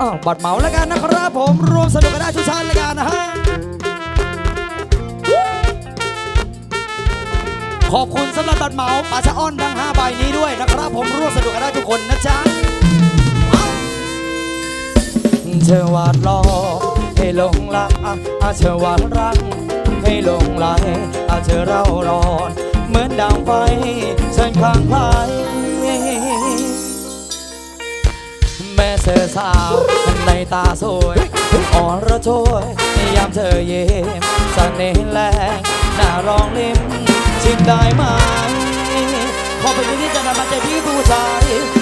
อ้าวบัตเมาแล้วกันนะครับผมรวมสนุกกันได้ทุกชาติแล้วกันนะฮะขอบคุณสำหรับบัดเมาปาชะอ้อนทั้ง5ใบนี้ด้วยนะครับ ผมรวมสนุกกันได้ทุกคนนะจ๊ะเธอวาดล้อให้หลงรักอาเธอวาดรักให้หลงไหลอาเธอเร่าร้อน เหมือนดางไฟฉันคลางไคล ในตาสวยอ่อนระโชยยามเธอเย็นสเสน่ห์แรงหน้าร้องลิ้มชิมได้ไหมขอไปที่จะนำมาใจพี่ผู้ชาย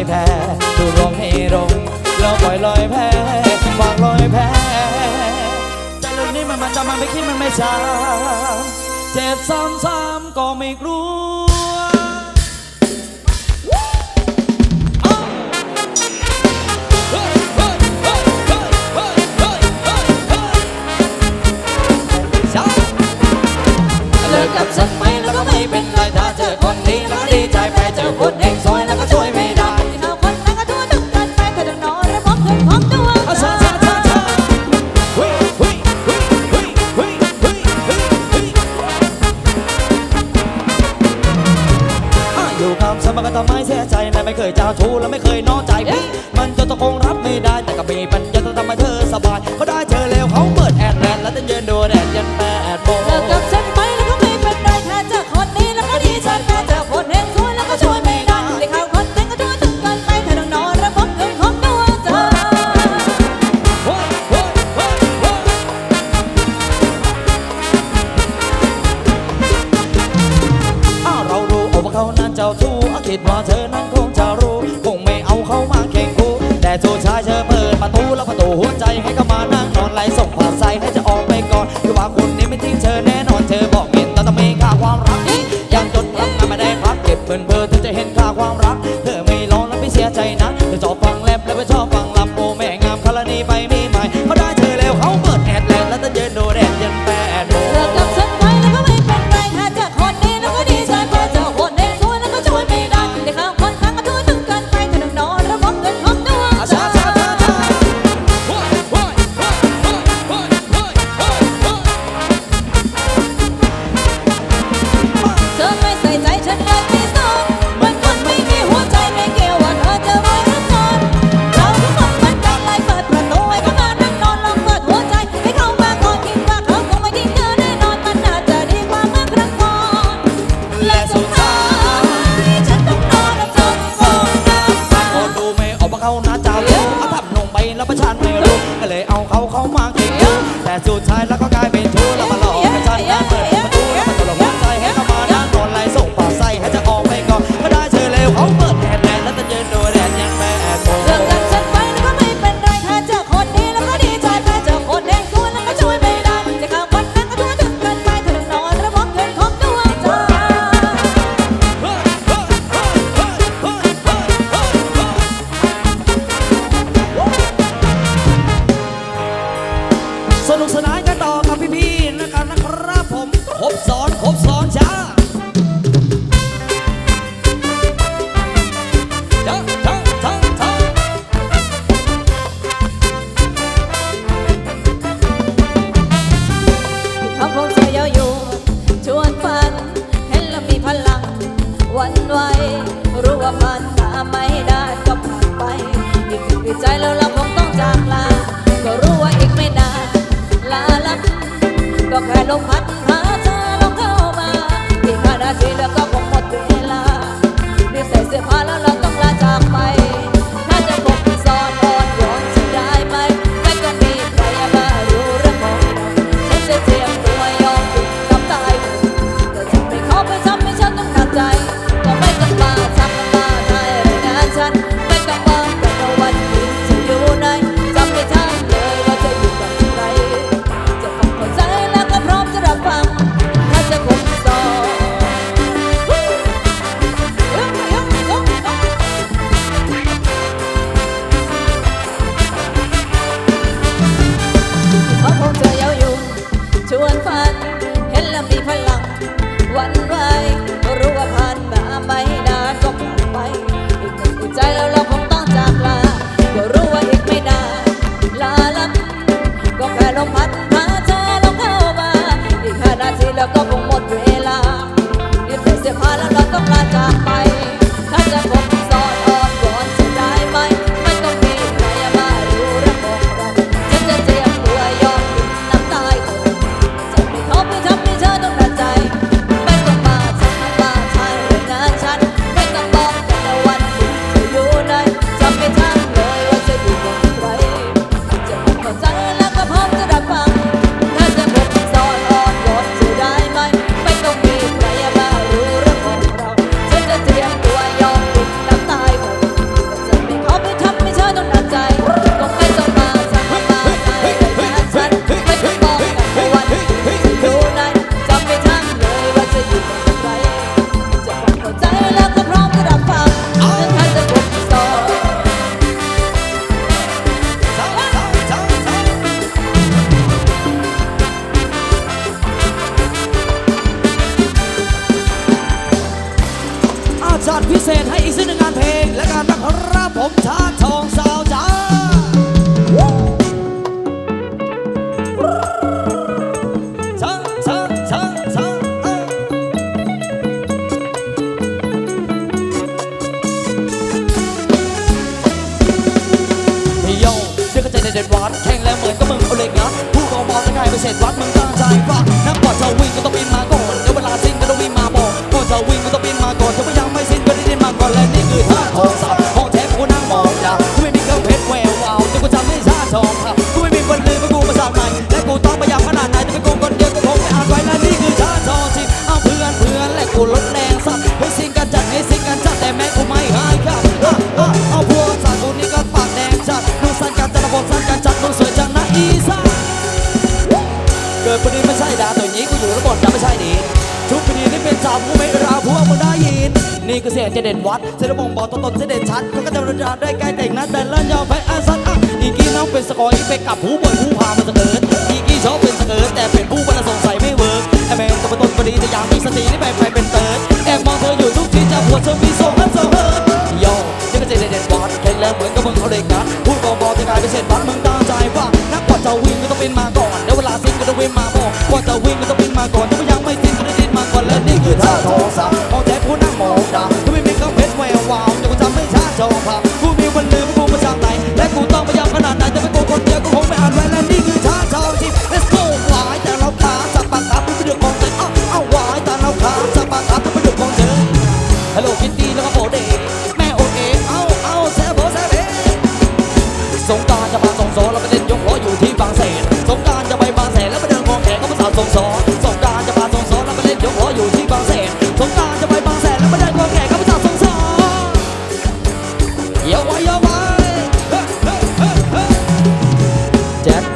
ยแพ้ถูกลงให้ลงเราปล่อยลอยแพ้วางลอยแพ้ใจรุ่นนี้มันมันจะมันไม่คิดมันไม่ช้าเจ็บซ้ำๆก็ไม่กลัวกับฉัน ยเจ้าชู้และไม่เคยน้องใจพี่มันจะตะคงรับไม่ได้แต่ก็มีปัญญาจะทำให้เธอสบายเขาได้เธอแล้วเขาเปิดแอดแลนแล้วจะเย็นดูแดดยันแปดโมงเลิกับฉันไปแล้วก็ไม่เป็นไรถ้าเจอคนนี้แล้วก็ดีฉันแม้เจอคนเห็นสวยแล้วก็ช่วยไม่ได้ได้ข่าวคนแต่งก็ดูถึงกันไปถ้าน้องๆระบบเงินของตัวเธอเรารู้ว่าเขานั้นเจ้าชู้คิดว่าเธอ ไป นะจ้าลูเขาทำนงไปแล้วประชันไม่รู้ก็เลยเอาเขาเข้ามาเก่งแต่สุด ดพิเศษให้อีกสักหนึ่งงานเพลง และการรักรบผมชาทองสาวจ้าเด็ดวัดแข่งแล้วเหมือนก็มึงเอาเล็กนะผู้กองบอลจะกลายเป็นเศษวัดมึงตั้งใจว่านักบอลจะวิ่งก็ต้องบินมาก่อนแล้วเวลาสิ้นก็ต้องวิ่งมาบอกบอลชาววิ่งก็ต้องบินมาก่อนจะไม่ ก่อนและนี่คือท่าทองสับห้องแทบกูนั่งมองดาวไม่มีเครื่องเพชรแวววาวแต่กูจำไม่ นนี่คือเสียงจะเด่นวัดเสียงบ่งบอกตัวตนจะเด่นชัดเขาก็จะระดับได้ใกล้แต่งนั้นแต่เล่นยาวไปอาสัตอะอีกี้น้องเป็นสกอยไปกับผู้บ่อยผู้พามาสเกิร์ตอีกี้ชอบเป็นสเกิร์ตแต่เป็นผู้บรรสงสัยไม่เวิร์กไอแมนตัวต้นก็ดีแต่ยังมีสตินี่ไปไปเป็นเติร์ดแอบมองเธออยู่ทุกทีจะหัวเธอมีโซ่ฮันโซ่เฮิร์ตโย่นี่ก็เสียงเด่นวัดแข่งแล้วเหมือนกับมึงเอาเด็กกัดพูดบอกๆจะกลายเป็นเศษวัดมึงตั้งใจว่านักกว่าจะวิ่งก็ต้องเป็นมาก่อนเดี๋ยวเวลาสิ้นก็ต้องวิ่งมาบอกกว่าจะวิ่งก็ต้องวิ่งมาก่อนแต่ว่ายังไม่สิ้นก็ได้ดิ้นมาก่อนและนี่คือท่าทองสาม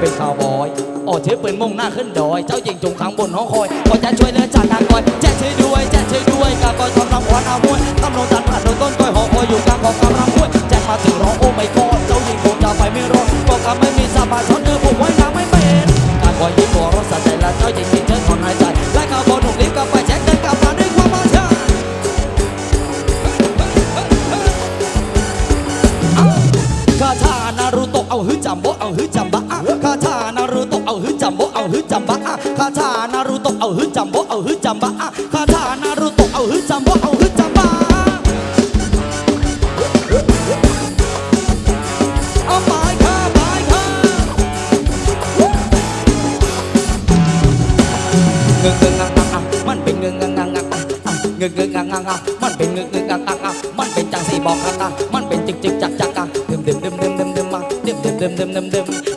เป็นข่าวบอยโอ้ถือปืนมุ่งหน้าขึ้นดอย เจ้าหญิงจงขังบนห้องคอยพอจะช่วยเหลือจากนางกอยแจ็คช่วยด้วยแจ็คช่วยด้วยกากอยทำรำขวนอามวยทำลงจันผ่านโดนต้นก้อยหอคอยอยู่กลางของกำลังห้วยแจ็คมาถึงร้องโอ้ไม่กอดเจ้าหญิงคงจะไปไม่รอดก็กำไม่มีสมาช้อนเธอผมไว้น้ำไม่เป็นการคอยยิ้มหัวรถสะใจและเจ้าหญิงมีเชิญถอนหายใจไล่ข่าวบอลหนุ่มรีบกลับไปแจ็คเดินกลับมาด้วยความมั่นใจคาถานารูโตะเอาฮึจัมโบเอาฮึจัมบะอะคา ถานารูโตะเอาฮึจัมโบเอาฮึจัมบะคาถานารูโตะเอาฮึจัมโบเอาฮึจัมบะเอาไปค่ะไปค่ะเงงเงงงังงังอะมันเป็นเงงงงงังงังอะอะเงงเงงงังงังอะมันเป็นเงงเงงงังงังอะมันเป็นจังสีบอกงังอะมันเป็นจึกจึกจักจักอะเดิมเดิมเดิมเดิมเดิมเดิมมาเดิมเดิมเดิมเดิมเดิมเดิม